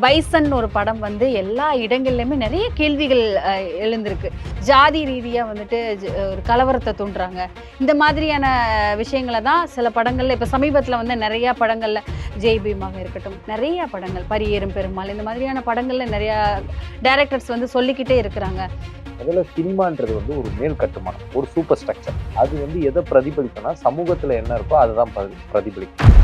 Bison ஒரு படம் வந்து எல்லா இடங்கள்லையுமே நிறைய கேள்விகள் எழுந்திருக்கு. ஜாதி ரீதியாக வந்துட்டு ஜ- ஒரு கலவரத்தை தூண்டுறாங்க. இந்த மாதிரியான விஷயங்களை தான் சில படங்கள்ல இப்போ சமீபத்தில் வந்து நிறைய படங்கள்ல ஜெய் பீமாக இருக்கட்டும் நிறைய படங்கள் பரியேறும் பெருமாள் இந்த மாதிரியான படங்கள்ல நிறைய டைரக்டர்ஸ் வந்து சொல்லிக்கிட்டே இருக்கிறாங்க. அதில் சினிமான்றது வந்து ஒரு மேல் கட்டுமானம் ஒரு சூப்பர் ஸ்ட்ரக்சர் அது வந்து எதை பிரதிபலிக்கும்னா சமூகத்தில் என்ன இருக்கோ அதை தான் பிரதிபலிக்கும்.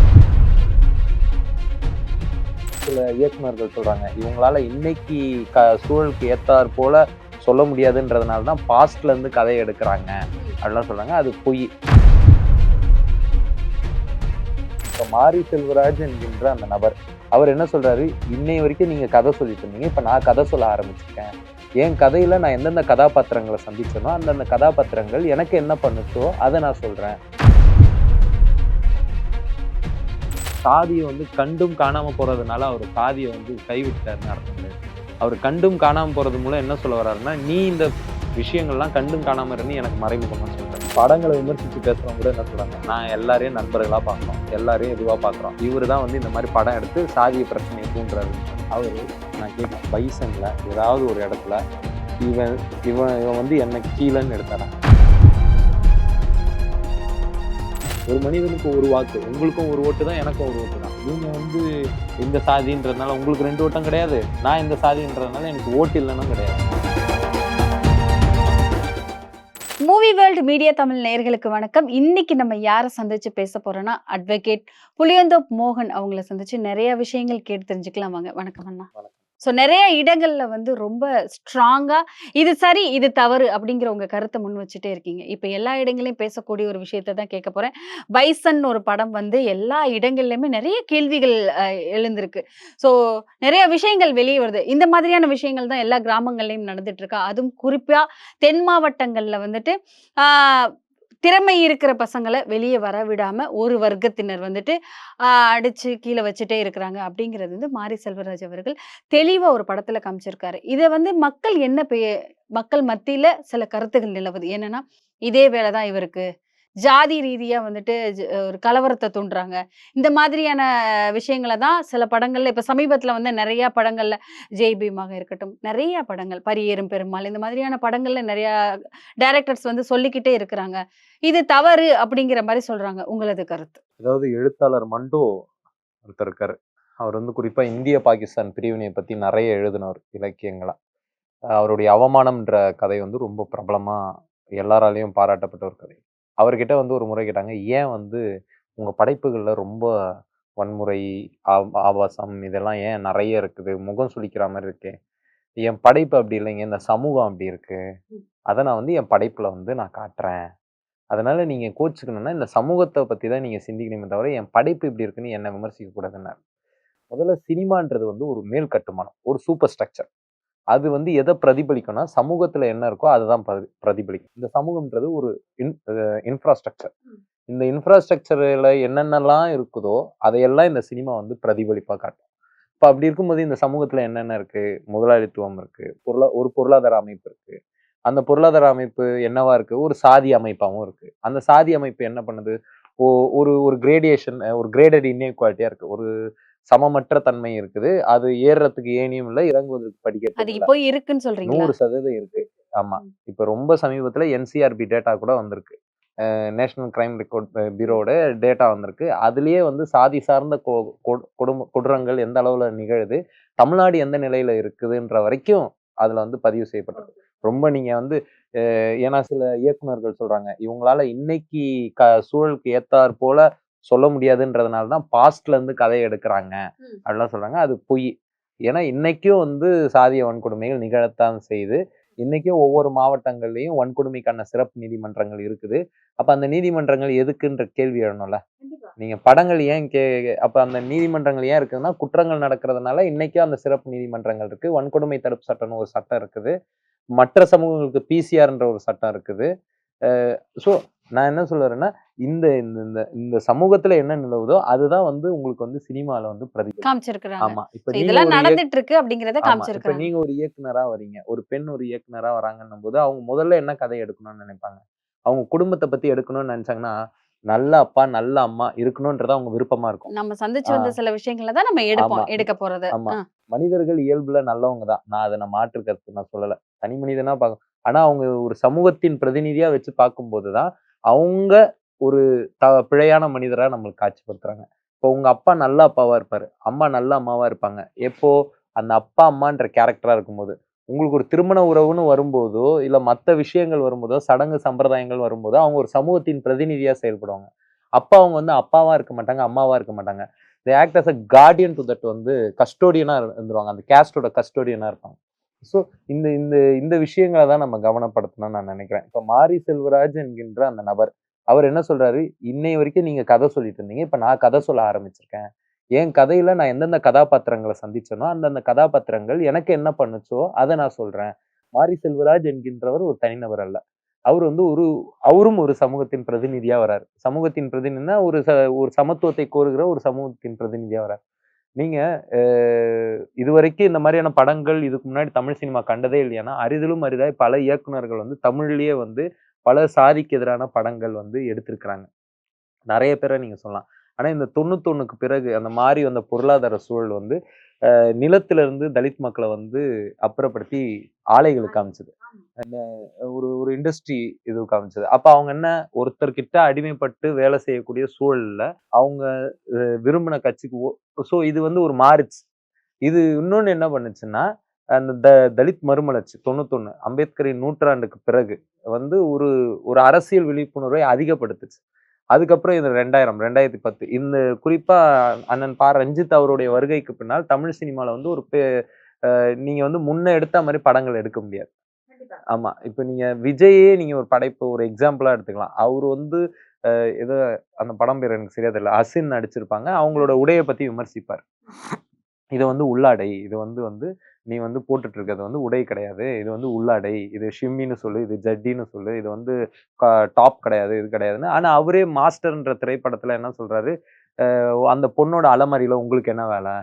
சில இயக்குநர்கள் சொல்றாங்க இவங்களால இன்னைக்கு க சூழலுக்கு ஏத்தாற் போல சொல்ல முடியாதுன்றதுனால தான் பாஸ்ட்ல இருந்து கதையை எடுக்கிறாங்க அப்படிலாம் சொல்றாங்க. அது பொய். இப்போ மாரி செல்வராஜ் என்கின்ற அந்த நபர் அவர் என்ன சொல்றாரு? இன்னை வரைக்கும் நீங்க கதை சொல்லிட்டு இருந்தீங்க இப்போ நான் கதை சொல்ல ஆரம்பிச்சிருக்கேன். என் கதையில் நான் எந்தெந்த கதாபாத்திரங்களை சந்திச்சேனோ அந்தந்த கதாபாத்திரங்கள் எனக்கு என்ன பண்ணுச்சோ அதை நான் சொல்கிறேன் சாதியை வந்து கண்டும் காணாமல் போகிறதுனால அவர் சாதியை வந்து கைவிட்டாருன்னு அர்த்தம் அவர் கண்டும் காணாமல் போகிறது மூலம் என்ன சொல்ல வர்றாருன்னா நீ இந்த விஷயங்கள்லாம் கண்டும் காணாமல் இருந்து எனக்கு மறைமுகமாக சொல்கிறேன் படங்களை விமர்சித்து பேசுறவங்க கூட என்ன சொல்கிறாங்க நான் எல்லாரையும் நண்பர்களாக பார்க்குறோம். எல்லாரையும் இதுவாக பார்க்குறோம். இவர் தான் வந்து இந்த மாதிரி படம் எடுத்து சாதிய பிரச்சனையை தூண்டுறாரு. அவர் நான் கேட்குறேன் பைசனில் ஏதாவது ஒரு இடத்துல இவன் இவன் இவன் வந்து என்னை கீழன்னு எடுத்துறேன் ஒரு மனிதனுக்கு ஒரு வாக்கு உங்களுக்கும் ஒரு ஓட்டு தான் எனக்கும் ஒரு ஓட்டு தான். இவங்க வந்து இந்த சாதின்றதுனால உங்களுக்கு ரெண்டு ஓட்டம் கிடையாது நான் இந்த சாதின்றதுனால எனக்கு ஓட்டு இல்லைன்னு கிடையாது. மூவி வேர்ல்டு மீடியா தமிழ் நேயர்களுக்கு வணக்கம். இன்னைக்கு நம்ம யாரை சந்திச்சு பேச போறோம்னா அட்வொகேட் புளியந்தோப் மோகன் அவங்கள சந்திச்சு நிறைய விஷயங்கள் கேட்டு தெரிஞ்சுக்கலாம். வாங்க வணக்கம் அண்ணா. வணக்கம். ஸோ நிறைய இடங்களில் வந்து ரொம்ப ஸ்ட்ராங்காக இது சரி இது தவறு அப்படிங்கிற உங்கள் கருத்தை முன் வச்சுட்டே இருக்கீங்க. இப்போ எல்லா இடங்களையும் பேசக்கூடிய ஒரு விஷயத்தை தான் கேட்க போகிறேன் பைசன் ஒரு படம் வந்து எல்லா இடங்கள்லையுமே நிறைய கேள்விகள் எழுந்திருக்கு. ஸோ நிறைய விஷயங்கள் வெளியே வருது. இந்த மாதிரியான விஷயங்கள் தான் எல்லா கிராமங்கள்லையும் நடந்துட்டு இருக்கா? அதுவும் குறிப்பாக தென் மாவட்டங்களில் வந்துட்டு திறமை இருக்கிற பசங்களை வெளியே வர விடாம ஒரு வர்க்கத்தினர் வந்துட்டு அடித்து அடிச்சு கீழே வச்சுட்டே இருக்கிறாங்க. அப்படிங்கிறது வந்து மாரி செல்வராஜ் அவர்கள் தெளிவா ஒரு படத்துல காமிச்சிருக்காரு. இதை வந்து மக்கள் என்ன பெ- மக்கள் மத்தியில சில கருத்துகள் நிலவுது? என்னன்னா இதே வேலை தான் இவருக்கு. ஜாதி ரீதியாக வந்துட்டு ஒரு கலவரத்தை தூண்டுறாங்க. இந்த மாதிரியான விஷயங்களை தான் சில படங்களில் இப்போ சமீபத்தில் வந்து நிறையா படங்களில் ஜெய் பீமாக இருக்கட்டும் நிறையா படங்கள் பரியேறும் பெருமாள் இந்த மாதிரியான படங்களில் நிறையா டைரக்டர்ஸ் வந்து சொல்லிக்கிட்டே இருக்கிறாங்க. இது தவறு அப்படிங்கிற மாதிரி சொல்கிறாங்க உங்களது கருத்து. அதாவது எழுத்தாளர் மண்டோ ஒருத்தர் இருக்காரு. அவர் வந்து குறிப்பாக இந்திய பாகிஸ்தான் பிரிவினையை பற்றி நிறைய எழுதினவர் இலக்கியங்களாக அவருடைய அவமானம்ன்ற கதை வந்து ரொம்ப பிரபலமாக எல்லாராலையும் பாராட்டப்பட்ட ஒரு கதை. அவர்கிட்ட வந்து ஒரு முறை கேட்டாங்க ஏன் வந்து உங்க படைப்புகள்ல ரொம்ப வன்முறை ஆ- ஆபாசம் இதெல்லாம் ஏன் நிறைய இருக்குது? முகம் சுளிக்கிற மாதிரி இருக்கு. என் படைப்பு அப்படி இல்லைங்க. இந்த சமூகம் அப்படி இருக்கு. அதை நான் வந்து என் படைப்புல வந்து நான் காட்டுறேன். அதனால நீங்க கோச்சுக்கணும்னா இந்த சமூகத்தை பத்தி தான் நீங்க சிந்திக்கணுமே தவிர என் படைப்பு இப்படி இருக்குன்னு என்ன விமர்சிக்க கூடாதுன்னாரு. முதல்ல சினிமான்றது வந்து ஒரு மேல் கட்டுமானம் ஒரு சூப்பர் ஸ்ட்ரக்சர். அது வந்து எதை பிரதிபலிக்கும்னா சமூகத்துல என்ன இருக்கோ அதுதான் பிரதி- பிரதிபலிக்கும். இந்த சமூகம்ன்றது ஒரு இன்ஃப்ராஸ்ட்ரக்சர் இந்த இன்ஃப்ராஸ்ட்ரக்சர்ல என்னென்னலாம் இருக்குதோ அதையெல்லாம் இந்த சினிமா வந்து பிரதிபலிப்பா காட்டும். இப்போ அப்படி இருக்கும்போது இந்த சமூகத்துல என்னென்ன இருக்கு? முதலாளித்துவம் இருக்கு பொருளா ஒரு பொருளாதார அமைப்பு இருக்கு. அந்த பொருளாதார அமைப்பு என்னவா இருக்கு? ஒரு சாதி அமைப்பாகவும் இருக்கு. அந்த சாதி அமைப்பு என்ன பண்ணுது? ஓ- ஒரு ஒரு கிரேடியேஷன் ஒரு கிரேடட் இன்இக்வாலிட்டியா இருக்கு. ஒரு சமமற்ற தன்மை இருக்குது. அது ஏறுறதுக்கு ஏனியும் இல்லை இறங்குவதற்கு அது படிக்க இப்போ இருக்குன்னு சொல்றீங்களா? நூறு சதவீதம் இருக்கு. ஆமா. இப்ப ரொம்ப சமீபத்துல என்சிஆர்பி டேட்டா கூட வந்திருக்கு. நேஷனல் கிரைம் ரெக்கார்ட் பியூரோட டேட்டா வந்திருக்கு. அதுலயே வந்து சாதி சார்ந்த கொ- கொ- கொடும கொடூரங்கள் எந்த அளவுல நிகழுது தமிழ்நாடு எந்த நிலையில இருக்குதுன்ற வரைக்கும் அதுல வந்து பதிவு செய்யப்பட்டிருக்கு. ரொம்ப நீங்க வந்து ஏன்னா சில இயக்குனர்கள் சொல்றாங்க இவங்களால இன்னைக்கு க சூழலுக்கு ஏத்தாற் போல சொல்ல முடியாதுன்றதுனால தான் பாஸ்ட்ல இருந்து கதையை எடுக்கிறாங்க. அப்படிலாம் சொல்றாங்க. அது பொய். ஏன்னா இன்னைக்கும் வந்து சாதிய வன்கொடுமைகள் நிகழத்தான் செய்யுது. இன்னைக்கும் ஒவ்வொரு மாவட்டங்கள்லயும் வன்கொடுமைக்கான சிறப்பு நீதிமன்றங்கள் இருக்குது. அப்ப அந்த நீதிமன்றங்கள் எதுக்குன்ற கேள்வி எழணும்ல? நீங்க படங்கள் ஏன் கே அப்ப அந்த நீதிமன்றங்கள் ஏன் இருக்குதுன்னா குற்றங்கள் நடக்கிறதுனால இன்னைக்கும் அந்த சிறப்பு நீதிமன்றங்கள் இருக்கு. வன்கொடுமை தடுப்பு சட்டம்னு ஒரு சட்டம் இருக்குது. மற்ற சமூகங்களுக்கு பிசிஆர்ன்ற ஒரு சட்டம் இருக்குது. ஸோ நான் என்ன சொல்லுறேன்னா இந்த இந்த இந்த சமூகத்துல என்ன நிலவுதோ அதுதான் வந்து உங்களுக்கு வந்து சினிமால வந்து பிரதிபலிக்கும் காமிச்சிருக்கிறாங்க. ஆமா இப்ப இதெல்லாம் நடந்துட்டு இருக்கு அப்படிங்கறத காமிச்சிருக்காங்க நீங்க ஒரு இயக்குனரா வரீங்க ஒரு பெண் ஒரு இயக்குனரா வராங்கன்னும் போது அவங்க முதல்ல என்ன கதை எடுக்கணும்னு நினைப்பாங்க? அவங்க குடும்பத்தை பத்தி எடுக்கணும்னு நினைச்சாங்கன்னா நல்ல அப்பா நல்ல அம்மா இருக்கணும்ன்றது அவங்க விருப்பமா இருக்கும். நம்ம சந்திச்சு வந்த. சில விஷயங்களை தான் நம்ம எடுப்போம். எடுக்க போறது. ஆமா. மனிதர்கள் இயல்புல நல்லவங்க தான். நான் அதை நான் மாற்று கருத்து நான் சொல்லல. தனி மனிதனா பார்க்க ஆனா அவங்க ஒரு சமூகத்தின் பிரதிநிதியா வச்சு பார்க்கும்போது தான் அவங்க ஒரு த பிழையான மனிதராக நம்மளுக்கு காட்சிப்படுத்துறாங்க. இப்போ உங்கள் அப்பா நல்ல அப்பாவாக இருப்பார். அம்மா நல்ல அம்மாவாக இருப்பாங்க. எப்போ அந்த அப்பா அம்மான்ற கேரக்டராக இருக்கும்போது உங்களுக்கு ஒரு திருமண உறவுன்னு வரும்போதோ இல்லை மற்ற விஷயங்கள் வரும்போதோ சடங்கு சம்பிரதாயங்கள் வரும்போதோ அவங்க ஒரு சமூகத்தின் பிரதிநிதியாக செயல்படுவாங்க. அப்பா அவங்க வந்து அப்பாவாக இருக்க மாட்டாங்க அம்மாவாக இருக்க மாட்டாங்க. They act as a guardian to that வந்து கஸ்டோடியனாக இருந்துருவாங்க. அந்த கேஸ்டோட கஸ்டோடியனாக இருப்பாங்க. ஸோ இந்த இந்த இந்த விஷயங்களை தான் நம்ம கவனப்படுத்தணும்னு நான் நினைக்கிறேன். இப்போ மாரி செல்வராஜ் என்கின்ற அந்த நபர் அவர் என்ன சொல்றாரு? இன்னை வரைக்கும் நீங்க கதை சொல்லிட்டு இருந்தீங்க. இப்போ நான் கதை சொல்ல ஆரம்பிச்சிருக்கேன். என் கதையில நான் எந்தெந்த கதாபாத்திரங்களை சந்திச்சேனோ அந்தந்த கதாபாத்திரங்கள் எனக்கு என்ன பண்ணுச்சோ அதை நான் சொல்றேன். மாரி செல்வராஜ் என்கின்றவர் ஒரு தனிநபர் அல்ல. அவர் வந்து ஒரு அவரும் ஒரு சமூகத்தின் பிரதிநிதியா வராரு. சமூகத்தின் பிரதிநிதினா ஒரு ச ஒரு சமத்துவத்தை கோருகிற ஒரு சமூகத்தின் பிரதிநிதியா வராரு. நீங்க இதுவரைக்கும் இந்த மாதிரியான படங்கள் இதுக்கு முன்னாடி தமிழ் சினிமா கண்டதே இல்லையானா அரிதிலும் அரிதாய் பல இயக்குனர்கள் வந்து தமிழ்லயே வந்து பல சாதிக்கு எதிரான படங்கள் வந்து எடுத்திருக்கிறாங்க. நிறைய பேரை நீங்க சொல்லலாம். ஆனா இந்த தொண்ணூத்தொன்னுக்கு பிறகு அந்த மாறி வந்த பொருளாதார சூழல் வந்து அஹ், நிலத்துல இருந்து தலித் மக்களை வந்து அப்புறப்படுத்தி ஆலைகளுக்கு அமைச்சது ஒரு ஒரு இண்டஸ்ட்ரி இது காமிச்சது. அப்ப அவங்க என்ன ஒருத்தர்கிட்ட அடிமைப்பட்டு வேலை செய்யக்கூடிய சூழல்ல அவங்க விரும்பின கட்சிக்கு ஸோ இது வந்து ஒரு மாறுச்சு. இது இன்னொன்னு என்ன பண்ணுச்சுன்னா அந்த த தலித் மறுமலர்ச்சி தொண்ணூத்தொன்னு அம்பேத்கரின் நூற்றாண்டுக்கு பிறகு வந்து ஒரு ஒரு அரசியல் விழிப்புணர்வை அதிகப்படுத்துச்சு. அதுக்கப்புறம் இது ரெண்டாயிரம் ரெண்டாயிரத்தி பத்து. இந்த குறிப்பா அண்ணன் பா. ரஞ்சித் அவருடைய வருகைக்கு பின்னால் தமிழ் சினிமால வந்து ஒரு பே- அஹ், நீங்க வந்து முன்ன எடுத்த மாதிரி படங்கள் எடுக்க முடியாது. ஆமா. இப்ப நீங்க விஜயே நீங்க ஒரு படைப்பு ஒரு எக்ஸாம்பிளா எடுத்துக்கலாம். அவர் வந்து ஏதோ அந்த படம் பேர் எனக்கு சரியா தெரியல அசின் நடிச்சிருப்பாங்க. அவங்களோட உடையை பத்தி விமர்சிப்பார். இது வந்து உள்ளாடை இது வந்து வந்து நீ வந்து போட்டுட்டு இருக்கிறது வந்து உடை கிடையாது. இது வந்து உள்ளாடை. இது ஷிம்மின்னு சொல்லு இது ஜட்டின்னு சொல்லு. இது வந்து டாப் கிடையாது இது கிடையாதுன்னு. ஆனால் அவரே மாஸ்டர்ன்ற திரைப்படத்தில் என்ன சொல்கிறாரு அந்த பொண்ணோட அலமாரியில் உங்களுக்கு என்ன வேலை?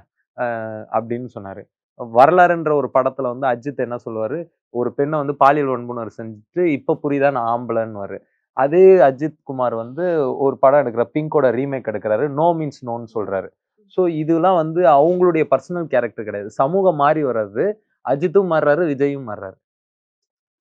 அப்படின்னு சொன்னார். வரலாறுன்ற ஒரு படத்தில் வந்து அஜித் என்ன சொல்லுவார்? ஒரு பெண்ணை வந்து பாலியல் வன்புணர்வு செஞ்சுட்டு இப்போ புரியுதா? நான் ஆம்பளைன்னு அதே அஜித் குமார் வந்து ஒரு படம் எடுக்கிற பிங்கோட ரீமேக் எடுக்கிறாரு. நோ மீன்ஸ் நோன்னு சொல்கிறாரு ஸோ இதெல்லாம் வந்து அவங்களுடைய பர்சனல் கேரக்டர் கிடையாது. சமூகம் மாறி வர்றது அஜித்தும் மாறுறாரு விஜயும் மாறுறாரு.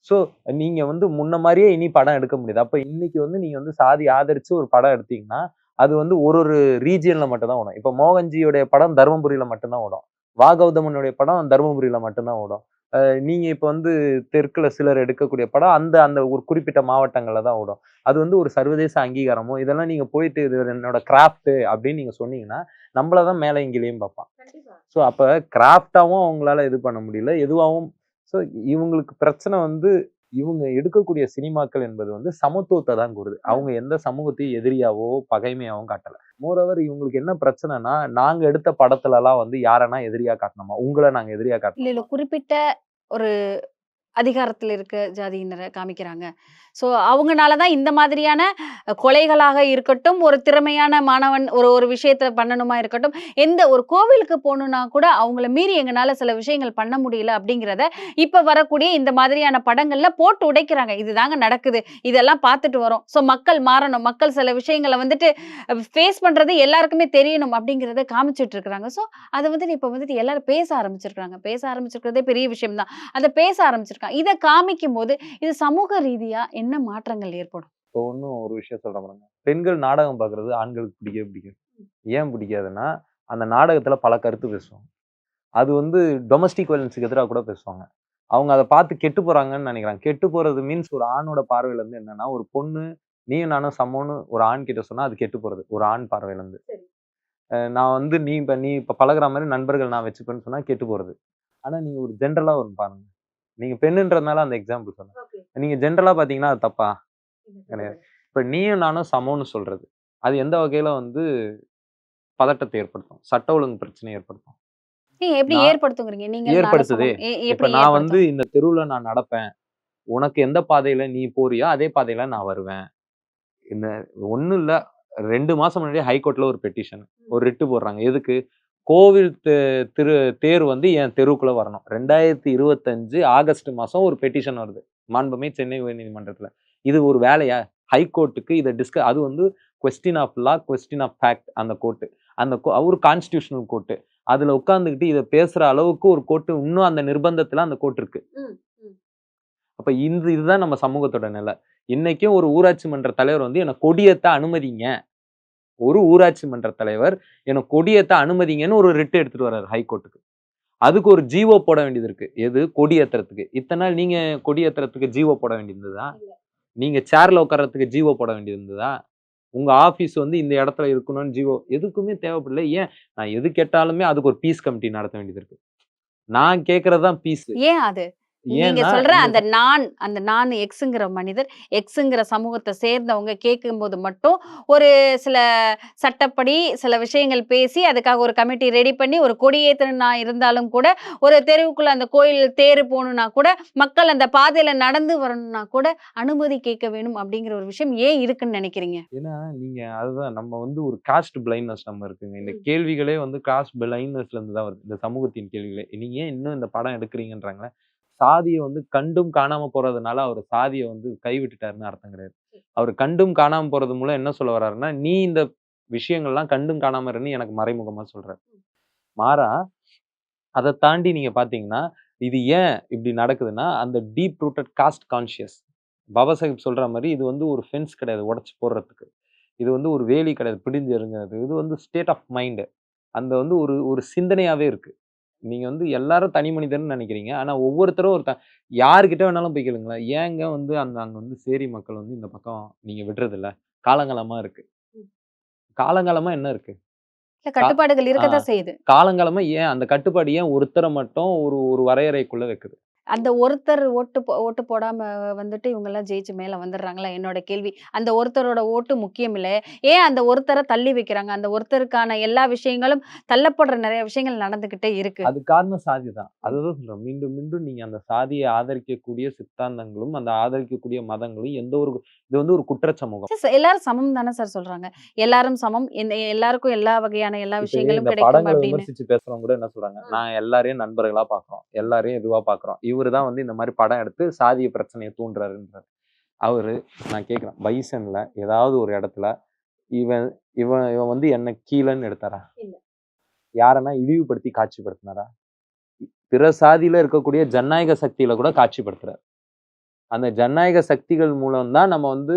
ஸோ நீங்கள் வந்து முன்ன மாதிரியே இனி படம் எடுக்க முடியாது. அப்போ இன்னைக்கு வந்து நீங்கள் வந்து சாதி ஆதரித்து ஒரு படம் எடுத்தீங்கன்னா அது வந்து ஒரு ஒரு ரீஜியனில் மட்டும்தான் ஓடும். இப்போ மோகன்ஜியோடைய படம் தர்மபுரியில் மட்டும்தான் ஓடும். வாகௌதமனுடைய படம் தர்மபுரியில் மட்டும்தான் ஓடும். அஹ் நீங்க இப்ப வந்து தெற்குல சிலர் எடுக்கக்கூடிய படம் அந்த அந்த ஒரு குறிப்பிட்ட மாவட்டங்கள்ல தான் ஓடும். அது வந்து ஒரு சர்வதேச அங்கீகாரமோ இதெல்லாம் நீங்க போயிட்டு இது என்னோட கிராஃப்ட் அப்படின்னு நீங்க சொன்னீங்கன்னா நம்மளதான் மேல இங்கிலையும் பார்ப்பான். ஸோ அப்ப கிராஃப்டாவும் அவங்களால இது பண்ண முடியல. எதுவாகவும் ஸோ இவங்களுக்கு பிரச்சனை வந்து இவங்க எடுக்கக்கூடிய சினிமாக்கள் என்பது வந்து சமத்துவத்தை தான் கூறுது. அவங்க எந்த சமூகத்தையும் எதிரியாவோ பகைமையாவும் காட்டல. மோரோவர் இவங்களுக்கு என்ன பிரச்சனைனா நாங்க எடுத்த படத்துல எல்லாம் வந்து யாரனா எதிரியா காட்டணுமா? உங்களை நாங்க எதிரியா காட்டணும்? இல்ல. குறிப்பிட்ட ஒரு அதிகாரத்தில் இருக்க ஜாதியினரை காமிக்கிறாங்க. ஸோ அவங்கனால தான் இந்த மாதிரியான கொலைகளாக இருக்கட்டும் ஒரு திறமையான மாணவன் ஒரு ஒரு விஷயத்த பண்ணணுமா இருக்கட்டும் எந்த ஒரு கோவிலுக்கு போகணுன்னா கூட அவங்கள மீறி எங்களால் சில விஷயங்கள் பண்ண முடியல அப்படிங்கிறத இப்போ வரக்கூடிய இந்த மாதிரியான படங்களில் போட்டு உடைக்கிறாங்க. இதுதாங்க நடக்குது. இதெல்லாம் பார்த்துட்டு வரோம். ஸோ மக்கள் மாறணும். மக்கள் சில விஷயங்களை வந்துட்டு ஃபேஸ் பண்ணுறது எல்லாருக்குமே தெரியணும் அப்படிங்கிறத காமிச்சிட்டு இருக்கிறாங்க. ஸோ அதை வந்துட்டு இப்போ வந்துட்டு எல்லாரும் பேச ஆரம்பிச்சிருக்கிறாங்க. பேச ஆரம்பிச்சிருக்கிறதே பெரிய விஷயம் தான் அதை பேச ஆரம்பிச்சிருக்காங்க. இதை காமிக்கும் போது இது சமூக ரீதியா என்ன மாற்றங்கள் ஏற்படும்? இப்போ ஒன்றும் ஒரு விஷயம் சொல்றேன் பாருங்க. பெண்கள் நாடகம் பார்க்கறது ஆண்களுக்கு பிடிக்கவே பிடிக்காது. ஏன் பிடிக்காதுன்னா அந்த நாடகத்துல பல கருத்து பேசுவாங்க. அது வந்து டொமஸ்டிக் வயலன்ஸுக்கு எதிராக கூட பேசுவாங்க. அவங்க அதை பார்த்து கெட்டு போறாங்கன்னு நினைக்கிறாங்க. கெட்டு போறது மீன்ஸ் ஒரு ஆணோட பார்வையில இருந்து என்னன்னா ஒரு பொண்ணு நீயும் நானும் சமம்னு ஒரு ஆண் கிட்ட சொன்னா அது கெட்டு போறது ஒரு ஆண் பார்வையில இருந்து. அஹ் நான் வந்து நீ இப்ப நீ இப்ப பழகுற மாதிரி நண்பர்கள் நான் வச்சுப்பேன்னு சொன்னா கெட்டு போறது. ஆனா நீங்க ஒரு ஜென்ரலா ஒரு பாருங்க. நீங்க பெண்ணுன்றதுனால அந்த எக்ஸாம்பிள் சொன்னேன். நீங்க ஜென்ரலா பாத்தீங்கன்னா அது தப்பா? கிடையாது. இப்ப நீயும் நானும் சமம்னு சொல்றது. அது எந்த வகையில வந்து பதட்டத்தை ஏற்படுத்தும்? சட்ட ஒழுங்கு பிரச்சனை ஏற்படுத்தும்? எப்படி ஏற்படுத்துங்கிறீங்க? நீங்க ஏற்படுத்துதே. இப்ப நான் வந்து இந்த தெருவுல நான் நடப்பேன். உனக்கு எந்த பாதையில நீ போறியோ அதே பாதையில நான் வருவேன். இந்த ஒண்ணும் இல்ல. ரெண்டு மாசம் முன்னாடி ஹைகோர்ட்ல ஒரு பெட்டிஷன் ஒரு ரிட்டு போடுறாங்க. எதுக்கு? கோவில் திரு தேர் வந்து என் தெருவுக்குள்ள வரணும். ரெண்டாயிரத்தி இருபத்தஞ்சு ஆகஸ்ட் மாசம் ஒரு பெட்டிஷன் வருது. மாண்புமை சென்னை உயர்நீதிமன்றத்துல. இது ஒரு வேலையா? ஹைகோர்ட்டுக்கு இதை டிஸ்க அது வந்து question of law question of fact அந்த கோர்ட்டு அந்த அவர் கான்ஸ்டியூஷனல் கோர்ட்டு அதுல உட்காந்துக்கிட்டு இதை பேசுற அளவுக்கு ஒரு கோர்ட்டு இன்னும் அந்த நிர்பந்தத்துல அந்த கோர்ட் இருக்கு. அப்ப இந்த இதுதான் நம்ம சமூகத்தோட நிலை. இன்னைக்கும் ஒரு ஊராட்சி மன்ற தலைவர் வந்து எனக்கு கொடியேத்த அனுமதிங்க. ஒரு ஊராட்சி மன்ற தலைவர் எனக்கு கொடியேத்த அனுமதிங்கன்னு ஒரு ரிட் எடுத்துட்டு வர்றாரு ஹைகோர்ட்டுக்கு அதுக்கு ஒரு ஜீவோ போட வேண்டியது இருக்கு. எது? கொடியேத்துறதுக்கு. இத்தனை நாள் நீங்க கொடியேத்துறதுக்கு ஜீவோ போட வேண்டியிருந்ததா? நீங்க சேர்ல உட்கார்றதுக்கு ஜீவோ போட வேண்டியிருந்ததா? உங்க ஆபீஸ் வந்து இந்த இடத்துல இருக்கணும்னு ஜீவோ எதுக்குமே தேவைப்படல. ஏன்? நான் எது கேட்டாலுமே அதுக்கு ஒரு பீஸ் கமிட்டி நடத்த வேண்டியது இருக்கு. நான் கேக்குறதுதான் பீஸ் ஏன் அது? நீங்க சொல்ற அந்த நான் அந்த நான் எக்ஸுங்கிற மனிதர் எக்ஸுங்கிற சமூகத்தை சேர்ந்தவங்க கேட்கும்போது மட்டும் ஒரு சில சட்டப்படி சில விஷயங்கள் பேசி அதுக்காக ஒரு கமிட்டி ரெடி பண்ணி ஒரு கொடியேற்றனா இருந்தாலும் கூட ஒரு தெருவுக்குள்ள அந்த கோயில் தேர் போகணும்னா கூட மக்கள் அந்த பாதையில நடந்து வரணும்னா கூட அனுமதி கேட்க வேணும் அப்படிங்கிற ஒரு விஷயம் ஏன் இருக்குன்னு நினைக்கிறீங்க? ஏன்னா நீங்க அதுதான் நம்ம வந்து ஒரு காஸ்ட் பிளைண்ட்னஸ் நம்ம இருக்குங்க. இந்த. கேள்விகளே வந்து காஸ்ட் பிளைண்ட்னஸ்ல இருந்து தான் வருது. இந்த சமூகத்தின் கேள்விகளே. நீங்க ஏன் இன்னும் இந்த படம் எடுக்கிறீங்கன்றாங்களே சாதியை வந்து கண்டும் காணாம போறதுனால அவர் சாதியை வந்து கைவிட்டுட்டாருன்னு அர்த்தம் கிடையாது அவர் கண்டும் காணாம போறது மூலம் என்ன சொல்ல வர்றாருன்னா நீ இந்த விஷயங்கள்லாம் கண்டும் காணாம இருன்னு எனக்கு மறைமுகமா சொல்றாரு. மாறா அதை தாண்டி நீங்க பாத்தீங்கன்னா இது ஏன் இப்படி நடக்குதுன்னா அந்த deep rooted caste conscious. Baba Saheb சொல்ற மாதிரி இது வந்து ஒரு ஃபென்ஸ் கிடையாது உடச்சி போடுறதுக்கு. இது வந்து ஒரு வேலி கிடையாது பிடிஞ்சு எறிஞ்சுறது இது வந்து ஸ்டேட் ஆஃப் மைண்டு. அந்த வந்து ஒரு ஒரு சிந்தனையாவே இருக்கு. நீங்க வந்து எல்லாரும் தனி மனிதன்னு நினைக்கிறீங்க. ஆனா ஒவ்வொருத்தரும் ஒரு த யாருக்கிட்ட வேணாலும் போய் கேளுங்களேன். ஏங்க வந்து அந்த அங்க வந்து சேரி மக்கள் வந்து இந்த பக்கம் நீங்க விடுறது இல்ல காலங்காலமா இருக்கு. காலங்காலமா என்ன இருக்கு? இல்ல கட்டுப்பாடுகள் இருக்கத்தான் செய்யுது. காலங்காலமா ஏன் அந்த கட்டுப்பாடு ஏன் ஒருத்தரை மட்டும் ஒரு ஒரு வரையறைக்குள்ள வைக்குது? அந்த ஒருத்தர் ஓட்டு போ- ஓட்டு போடாம வந்துட்டு இவங்க எல்லாம் ஜெயிச்சு மேல வந்துடுறாங்களா? என்னோட கேள்வி. அந்த ஒருத்தரோட ஓட்டு முக்கியம் இல்ல. ஏன் அந்த ஒருத்தரை தள்ளி வைக்கிறாங்க? அந்த ஒருத்தருக்கான எல்லா விஷயங்களும் தள்ளப்படுற நிறைய விஷயங்கள் நடந்துகிட்டே இருக்கு. அது காரணம் சாதி தான். அதுதான் சொல்றேன். மீண்டும் மீண்டும் நீங்க அந்த சாதியை ஆதரிக்கக்கூடிய சித்தாந்தங்களும் அந்த ஆதரிக்கக்கூடிய மதங்களும் எந்த ஒரு இது வந்து ஒரு குற்ற சமூகம் எல்லாரும் சமம் தானே சார் சொல்றாங்க. எல்லாரும் சமம். எல்லாருக்கும் எல்லா வகையான எல்லா விஷயங்களும் கிடைக்கும் அப்படின்னு. பேசுறவங்க கூட என்ன சொல்றாங்க. நான் எல்லாரையும் நண்பர்களா பாக்குறோம். எல்லாரையும் இதுவா பாக்குறோம். இவரு தான் வந்து இந்த மாதிரி படம் எடுத்து சாதிய பிரச்சனையை தூண்டுறாருன்றாரு. அவரு நான் கேக்குறேன் பைசன்ல ஏதாவது ஒரு இடத்துல இவன் இவன் இவன் வந்து என்ன கீழன்னு எடுத்தாரா. யாரன்னா இழிவுபடுத்தி காட்சிப்படுத்தினாரா? பிற சாதியில இருக்கக்கூடிய ஜனநாயக சக்தியில கூட காட்சிப்படுத்துறாரு. அந்த ஜனநாயக சக்திகள் மூலம் தான் நம்ம வந்து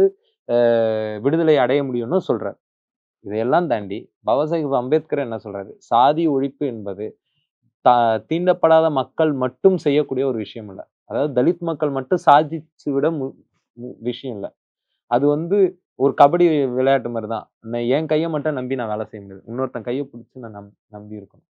விடுதலை அடைய முடியும்னு சொல்றாரு. இதையெல்லாம் தாண்டி பாபாசாஹிப் அம்பேத்கர் என்ன சொல்றாரு? சாதி ஒழிப்பு என்பது தீண்டப்படாத மக்கள் மட்டும் செய்யக்கூடிய ஒரு விஷயம் இல்லை. அதாவது தலித் மக்கள் மட்டும் சாதிச்சு விட மு மு- விஷயம் இல்லை. அது வந்து ஒரு கபடி விளையாட்டு மாதிரி தான். நான் என் கையை மட்டும் நம்பி நான் வேலை செய்ய முடியாது. இன்னொருத்தன் கையை பிடிச்சி நான் நம் நம்பி இருக்கணும்.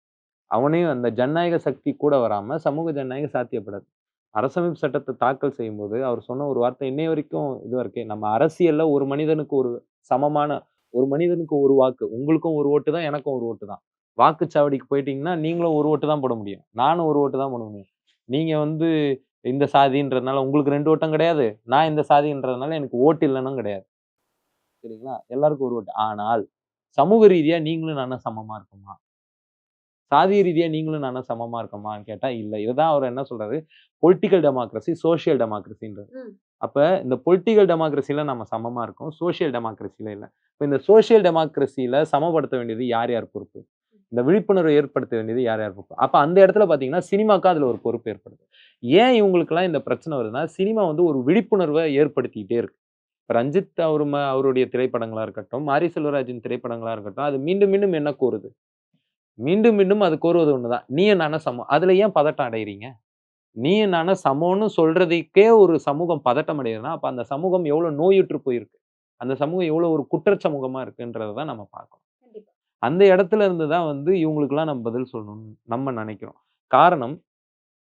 அவனையும் அந்த ஜனநாயக சக்தி கூட வராமல் சமூக ஜனநாயக சாத்தியப்படாது. அரசமைப்பு சட்டத்தை தாக்கல் செய்யும்போது அவர் சொன்ன ஒரு வார்த்தை இன்னை வரைக்கும் இதுவாக இருக்கே. நம்ம அரசியலில் ஒரு மனிதனுக்கு ஒரு சமமான ஒரு மனிதனுக்கு ஒரு வாக்கு உங்களுக்கும் ஒரு ஓட்டு தான் எனக்கும் ஒரு ஓட்டு தான். வாக்குச்சாவடிக்கு போயிட்டீங்கன்னா நீங்களும் ஒரு ஓட்டு தான் போட முடியும். நானும் ஒரு ஓட்டு தான் போட முடியும். நீங்க வந்து இந்த சாதின்றதுனால உங்களுக்கு ரெண்டு ஓட்டம் கிடையாது. நான் இந்த சாதின்றதுனால எனக்கு ஓட்டு இல்லைன்னும் கிடையாது. சரிங்களா? எல்லாருக்கும் ஒரு ஓட்டு. ஆனால் சமூக ரீதியா நீங்களும் நானும் சமமா இருக்குமா? சாதிய ரீதியா நீங்களும் நானும் சமமா இருக்கோமான்னு கேட்டா இல்ல. இதுதான் அவர் என்ன சொல்றாரு? பொலிட்டிக்கல் டெமோக்ரஸி சோஷியல் டெமோக்ரஸின்றது. அப்ப இந்த பொலிட்டிக்கல் டெமோக்ரஸில நம்ம சமமா இருக்கோம். சோஷியல் டெமோக்ரஸில இல்ல. இப்ப இந்த சோஷியல் டெமோக்ரஸில சமப்படுத்த வேண்டியது யார் யார் பொறுப்பு? இந்த விழிப்புணர்வை ஏற்படுத்த வேண்டியது யார் யார் பொறுப்பு? அப்போ அந்த இடத்துல பார்த்தீங்கன்னா சினிமாவுக்கு அதில் ஒரு பொறுப்பு ஏற்படுது. ஏன் இவங்களுக்கெல்லாம் இந்த பிரச்சனை வருதுன்னா சினிமா வந்து ஒரு விழிப்புணர்வை ஏற்படுத்திக்கிட்டே இருக்கு. ரஞ்சித் அவர் ம- அவருடைய திரைப்படங்களாக இருக்கட்டும் மாரி செல்வராஜின் திரைப்படங்களாக இருக்கட்டும் அது மீண்டும் மீண்டும் என்ன கூறுது? மீண்டும் மீண்டும் அது கோருவது தான் நீ நானும் சமம்? அதில் ஏன் பதட்டம் அடைகிறீங்க நீ நானும் சமம்னு சொல்கிறதுக்கே ஒரு சமூகம் பதட்டம் அடைகிறதுனா அப்போ அந்த சமூகம் எவ்வளோ நோயுற்று போயிருக்கு? அந்த சமூகம் எவ்வளோ ஒரு குற்ற சமூகமாக இருக்குன்றதை தான் நம்ம பார்க்கணும். அந்த இடத்துல இருந்து தான் வந்து இவங்களுக்கெல்லாம் நம்ம பதில் சொல்லணும்னு நம்ம நினைக்கிறோம். காரணம்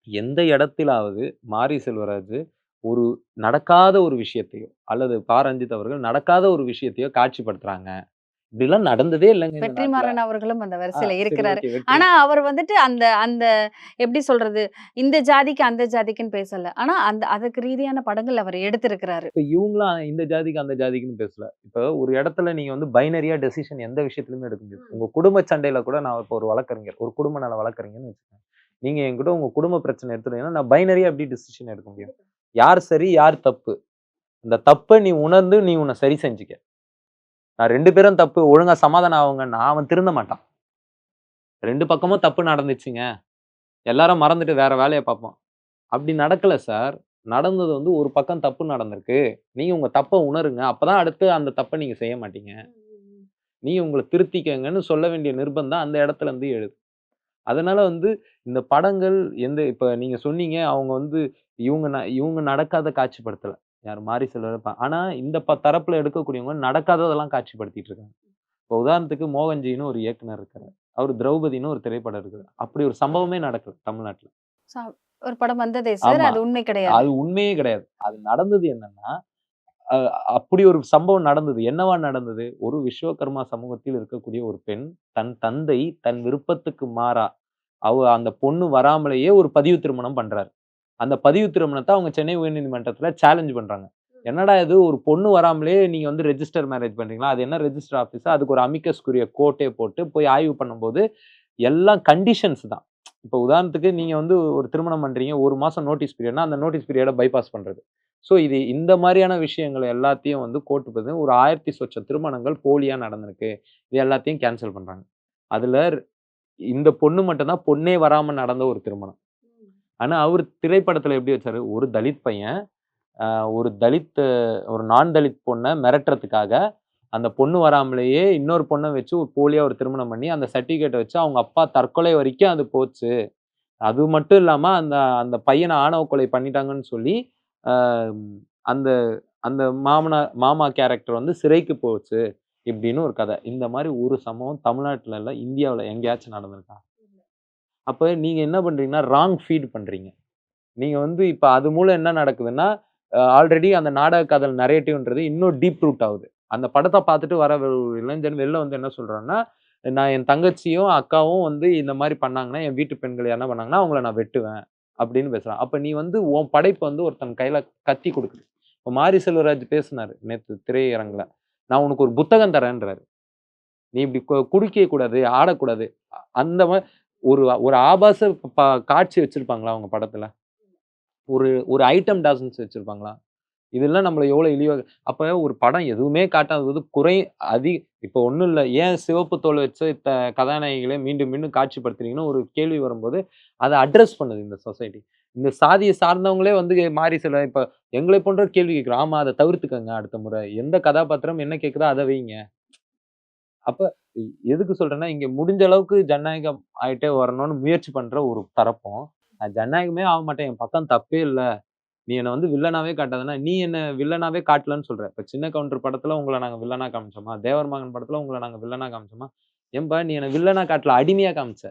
எந்த இடத்திலாவது மாரி செல்வராஜ் ஒரு நடக்காத ஒரு விஷயத்தையோ அல்லது பாரஞ்சித் அவர்கள் நடக்காத ஒரு விஷயத்தையோ காட்சிப்படுத்துறாங்க. இப்படிலாம் நடந்ததே இல்லைங்க. வெற்றிமாறன் அவர்களும் அந்த வரிசையில இருக்கிறாரு. ஆனா அவர் வந்துட்டு அந்த அந்த எப்படி சொல்றது இந்த ஜாதிக்கு அந்த ஜாதிக்குன்னு பேசல. ஆனா அந்த அதுக்கு ரீதியான படங்கள் அவர் எடுத்திருக்கிறாரு. இப்ப இவங்களாம் இந்த ஜாதிக்கு அந்த ஜாதிக்குன்னு பேசல. இப்ப ஒரு இடத்துல நீங்க வந்து பைனரியா டெசிஷன் எந்த விஷயத்துலயுமே எடுக்க முடியாது. உங்க குடும்ப சண்டையில கூட நான் இப்போ ஒரு வழக்கறிஞர் ஒரு குடும்ப நல வழக்கறிஞர்னு வச்சுக்கோங்க. நீங்க என்கிட்ட உங்க குடும்ப பிரச்சனை எடுத்துட்டீங்கன்னா நான் பைனரியா எப்படி டெசிஷன் எடுக்க முடியும்? யார் சரி யார் தப்பு? இந்த தப்பை நீ உணர்ந்து நீ உன்னை சரி செஞ்சுக்க. நான் ரெண்டு பேரும் தப்பு ஒழுங்கா சமாதானம் ஆகுங்கன்னா அவன் திருந்த மாட்டான். ரெண்டு பக்கமும் தப்பு நடந்துச்சுங்க. எல்லாரும் மறந்துட்டு வேற வேலையை பார்ப்போம். அப்படி நடக்கல சார். நடந்தது வந்து ஒரு பக்கம் தப்பு நடந்திருக்கு. நீங்க உங்க தப்பை உணருங்க. அப்பதான் அடுத்து அந்த தப்பை நீங்க செய்ய மாட்டீங்க. நீ உங்களை திருத்திக்கங்கன்னு சொல்ல வேண்டிய நிர்பந்தம் அந்த இடத்துல இருந்து எழுது. அதனால வந்து இந்த படங்கள் எந்த இப்ப நீங்க சொன்னீங்க அவங்க வந்து இவங்க ந- இவங்க நடக்காத காட்சிப்படுத்தலை. யார் மாரி செல்வர் ஆனா இந்த ப தரப்புல எடுக்கக்கூடியவங்க நடக்காததெல்லாம் காட்சிப்படுத்திட்டு இருக்காங்க இப்போ உதாரணத்துக்கு மோகன்ஜின்னு ஒரு இயக்குனர் இருக்காரு. அவர் திரௌபதினு ஒரு திரைப்படம் இருக்குது. அப்படி ஒரு சம்பவமே நடக்கல தமிழ்நாட்டுல. ஒரு படம் வந்ததே சார். அது உண்மை கிடையாது. அது உண்மையே கிடையாது. அது நடந்தது என்னன்னா அப்படி ஒரு சம்பவம் நடந்தது. என்னவா நடந்தது? ஒரு விஸ்வகர்மா சமூகத்தில் இருக்கக்கூடிய ஒரு பெண் தன் தந்தை தன் விருப்பத்துக்கு மாறா. அவ அந்த பொண்ணு வராமலேயே ஒரு பதிவு திருமணம் பண்றாரு. அந்த பதிவு திருமணத்தை அவங்க சென்னை உயர்நீதிமன்றத்தில் சேலஞ்ச் பண்ணுறாங்க என்னடா இது? ஒரு பொண்ணு வராமலே நீங்கள் வந்து ரெஜிஸ்டர் மேரேஜ் பண்ணுறீங்களா அது என்ன ரெஜிஸ்டர் ஆஃபீஸ் அதுக்கு ஒரு அமிக்கஸ்குரிய கோட்டே போட்டு போய் ஆய்வு பண்ணும்போது எல்லாம் கண்டிஷன்ஸ் தான். இப்போ உதாரணத்துக்கு நீங்கள் வந்து ஒரு திருமணம் பண்ணுறீங்க ஒரு மாதம் நோட்டீஸ் பீரியட்னா அந்த நோட்டீஸ் பீரியடை பைபாஸ் பண்ணுறது ஸோ இது இந்த மாதிரியான விஷயங்களை எல்லாத்தையும் வந்து கோட்டுப்பது ஒரு ஆயிரத்தி சொச்ச திருமணங்கள் போலியாக நடந்திருக்கு. இது எல்லாத்தையும் கேன்சல் பண்ணுறாங்க அதில் இந்த பொண்ணு மட்டும்தான் பொண்ணே வராமல் நடந்த ஒரு திருமணம். ஆனால் அவர் திரைப்படத்தில் எப்படி வச்சார்? ஒரு தலித் பையன் ஒரு தலித் ஒரு நான் தலித் பொண்ணை மிரட்டுறதுக்காக அந்த பொண்ணு வராமலேயே இன்னொரு பொண்ணை வச்சு ஒரு போலியாக ஒரு திருமணம் பண்ணி அந்த சர்டிஃபிகேட்டை வச்சு அவங்க அப்பா தற்கொலை வரைக்கும் அது போச்சு. அது மட்டும் இல்லாமல் அந்த அந்த பையனை ஆணவ கொலை பண்ணிட்டாங்கன்னு சொல்லி அந்த அந்த மாமனா மாமா கேரக்டர் வந்து சிறைக்கு போச்சு இப்படின்னு ஒரு கதை. இந்த மாதிரி ஒரு சம்பவம் தமிழ்நாட்டில் இல்லை இந்தியாவில் எங்கேயாச்சும் நடந்திருக்கா? அப்போ நீங்கள் என்ன பண்ணுறீங்கன்னா ராங் ஃபீட் பண்ணுறீங்க நீங்கள் வந்து இப்போ அது மூலம் என்ன நடக்குதுன்னா ஆல்ரெடி அந்த நாடக காதல் நரேட்டிவ்ன்றது இன்னும் டீப் ரூட் ஆகுது. அந்த படத்தை பார்த்துட்டு வர இளைஞன் வெளில வந்து என்ன சொல்கிறான்னா நான் என் தங்கச்சியும் அக்காவும் வந்து இந்த மாதிரி பண்ணாங்கன்னா என் வீட்டு பெண்கள் என்ன பண்ணாங்கன்னா அவங்கள நான் வெட்டுவேன் அப்படின்னு பேசுகிறான் அப்போ நீ வந்து உன் படைப்பு வந்து ஒருத்தன் கையில் கத்தி கொடுக்குது இப்போ மாரி செல்வராஜ் பேசினார் நேற்று திரையரங்கில் நான் உனக்கு ஒரு புத்தகம் தரேன்றாரு. நீ இப்படி கு- ஆடக்கூடாது அந்த மாதிரி ஒரு ஒரு ஆபாச காட்சி வச்சுருப்பாங்களா அவங்க படத்தில்? ஒரு ஒரு ஐட்டம் டாசன்ஸ் வச்சுருப்பாங்களா? இதெல்லாம் நம்மளை எவ்வளோ இழிவாக அப்போ ஒரு படம் எதுவுமே காட்டாதது குறை அதி இப்போ ஒன்றும் இல்லை. ஏன் சிவப்பு தோல் வச்ச த கதாநாயகிகளை மீண்டும் மீண்டும் காட்சிப்படுத்துறீங்கன்னு ஒரு கேள்வி வரும்போது அதை அட்ரஸ் பண்ணுது இந்த சொசைட்டி இந்த சாதியை சார்ந்தவங்களே வந்து மாறி சில இப்போ எங்களை போன்ற கேள்வி கேட்குறோம் ஆமாம் அதை தவிர்த்துக்கங்க அடுத்த முறை. எந்த கதாபாத்திரம் என்ன கேட்குதோ அதை வைங்க. அப்போ எதுக்கு சொல்றேன்னா இங்க முடிஞ்ச அளவுக்கு ஜனநாயகம் ஆயிட்டே வரணும்னு முயற்சி பண்ற ஒரு தரப்பும் நான் ஜனநாயகமே ஆக மாட்டேன் என் பக்கம் தப்பே இல்லை நீ என்னை வந்து வில்லனாவே காட்டாதுன்னா நீ என்ன வில்லனாவே காட்டலன்னு சொல்ற. இப்போ சின்ன கவுண்டர் படத்துல உங்களை நாங்க வில்லனா காமிச்சோமா? தேவர் மகன் படத்துல உங்களை நாங்க வில்லனா காமிச்சோமா? ஏன்பா நீ என்னை வில்லனா காட்டல அடிமையா காமிச்ச?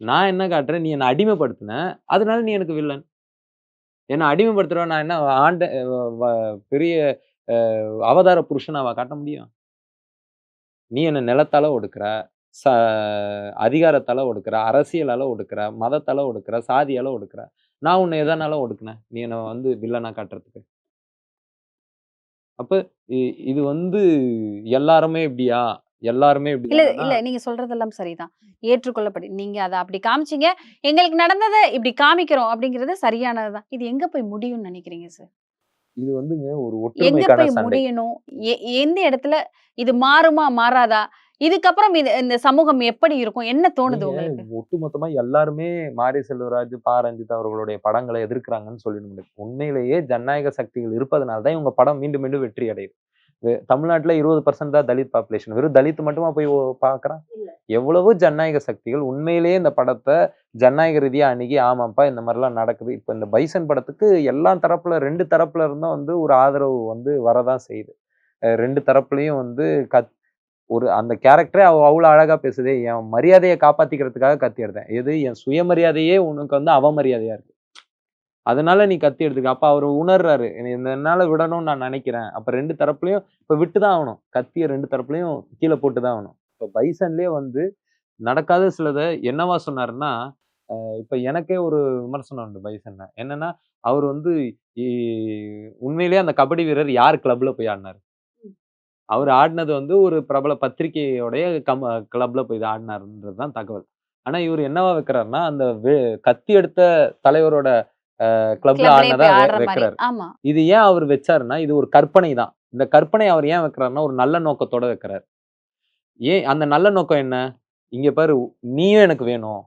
நான் என்ன காட்டுறேன்? நீ என்னை அடிமைப்படுத்தின அதனால நீ எனக்கு வில்லன் என்னை அடிமைப்படுத்துறவன் நான் என்ன ஆண்ட பெரிய அவதார புருஷனாவா காட்ட முடியும். நீ என்ன நிலத்தால ஒடுக்குற ச அதிகாரத்தால ஒடுக்குற அரசியலால ஒடுக்குற மதத்தால ஒடுக்குற சாதியால ஒடுக்குற நான் உன்னை எதனால ஒடுக்குனேன்? நீ என்ன வந்து வில்லனா காட்டுறதுக்கு. அப்ப இது வந்து எல்லாருமே இப்படியா? எல்லாருமே இல்ல இல்ல. நீங்க சொல்றதெல்லாம் சரிதான். ஏற்றுக்கொள்ளப்படி. நீங்க அதை அப்படி காமிச்சீங்க. எங்களுக்கு நடந்ததை இப்படி காமிக்கிறோம் அப்படிங்கிறது சரியானதுதான். இது எங்க போய் முடியும்னு நினைக்கிறீங்க சார் இது வந்துங்க ஒரு ஒற்றுமைக்கான சண்டை. முடியணும்? எந்த இடத்துல இது மாறுமா மாறாதா? இதுக்கப்புறம் இது இந்த சமூகம் எப்படி இருக்கும்? என்ன தோணுது ஒட்டுமொத்தமா எல்லாருமே மாரி செல்வராஜ் பா. ரஞ்சித் அவர்களுடைய படங்களை எதிர்க்கிறாங்கன்னு சொல்லிட முடியாது உண்மையிலேயே ஜனநாயக சக்திகள் இருப்பதனால தான் இவங்க படம் மீண்டும் மீண்டும் வெற்றி அடையுது. வெ- தமிழ்நாட்டுல இருபது பர்சன்ட் தான் தலித் பாப்புலேஷன் வெறும் தலித் மட்டுமா போய் பார்க்கறான் எவ்வளவோ ஜனநாயக சக்திகள் உண்மையிலேயே இந்த படத்தை ஜனநாயக ரீதியா அணுகி ஆமாப்பா இந்த மாதிரிலாம் நடக்குது. இப்போ இந்த பைசன் படத்துக்கு எல்லா தரப்புல ரெண்டு தரப்புல இருந்தும் வந்து ஒரு ஆதரவு வந்து வரதான் செய்யுது. ரெண்டு தரப்புலயும் வந்து கத் ஒரு அந்த கேரக்டரே அவ அவ்வளவு அழகா பேசுதே என் மரியாதையை காப்பாத்திக்கிறதுக்காக கத்தி எடுத்தேன். எது? என் சுயமரியாதையே உனக்கு வந்து அவமரியாதையா இருக்கு. அதனால நீ கத்தி எடுத்துக்க. அப்ப அவர் உணர்றாரு. என்னால விடணும்னு நான் நினைக்கிறேன். அப்ப ரெண்டு தரப்புலயும் இப்ப விட்டுதான் ஆகணும். கத்திய ரெண்டு தரப்புலயும் கீழே போட்டுதான் ஆகணும். இப்ப பைசன்லயே வந்து நடக்காத சிலதை என்னவா சொன்னாருன்னா இப்ப எனக்கே ஒரு விமர்சனம் உண்டு பைசன்ல. என்னன்னா அவர் வந்து உண்மையிலேயே அந்த கபடி வீரர் யார் கிளப்ல போய் ஆடினாரு? அவர் ஆடினது வந்து ஒரு பிரபல பத்திரிகையோடைய கம் கிளப்ல போய் ஆடினாருன்றது தான் தகவல். ஆனா இவர் என்னவா வைக்கிறாருன்னா அந்த கத்தி எடுத்த தலைவரோட கிளப்ல ஆடினதா வைக்கிறாரு. இது ஏன் அவர் வச்சாருன்னா இது ஒரு கற்பனை தான். இந்த கற்பனை அவர் ஏன் வைக்கிறாருன்னா ஒரு நல்ல நோக்கத்தோட வைக்கிறார். ஏன் அந்த நல்ல நோக்கம் என்ன? இங்க பாரு நீயும் எனக்கு வேணும்.